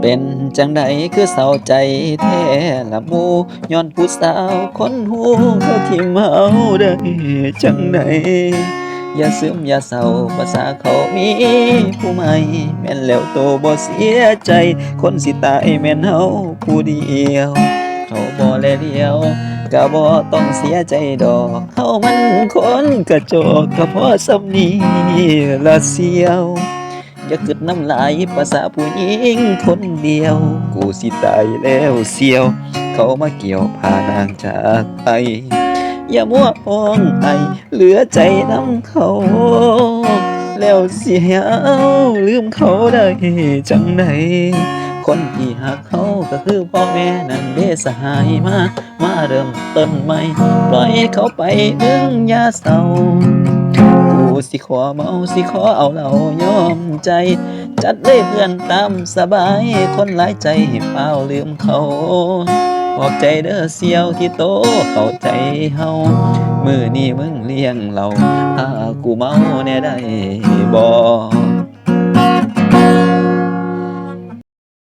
เป็นจังใดคือเศร้าใจแท้ละมูย้อนผู้สาวคนหูเธอที่เมาได้จังใดอย่าซึมอย่าเศร้าภาษาเขามีผู้ใหม่แม่นแล้วโตบ่เสียใจ คนสิตายแม่นเฮาผู้เดียว เขาบ่แลเดียวก็บ่ต้องเสียใจดอกเขามันคนกระจอกก็พราะสำนีละเสียว อย่าคิดน้ำลายภาษาผู้หญิงคนเดียว กูสิตายแล้วเสียว เขามาเกี่ยวพานางจากไปอย่ามัวพองไอเหลือใจน้ำเขา แล้วเสียเอาลืมเขาได้จังไหนคนที่หักเขาก็คือพ่อแม่นั่นเดสหายมา มาเริ่มต้นใหม่ ปล่อยเขาไปมึงอย่าเศร้า สิขอเมาสิขอเอาเหล่ายอมใจ จัดเลยเพื่อนตามสบายคนหลายใจให้เปล่าลืมเขาขอบใจเด้อเสียวที่โตเข้าใจเฮามือนี้มึงเลี้ยงเราถ้ากูเมาแน่ได้บ่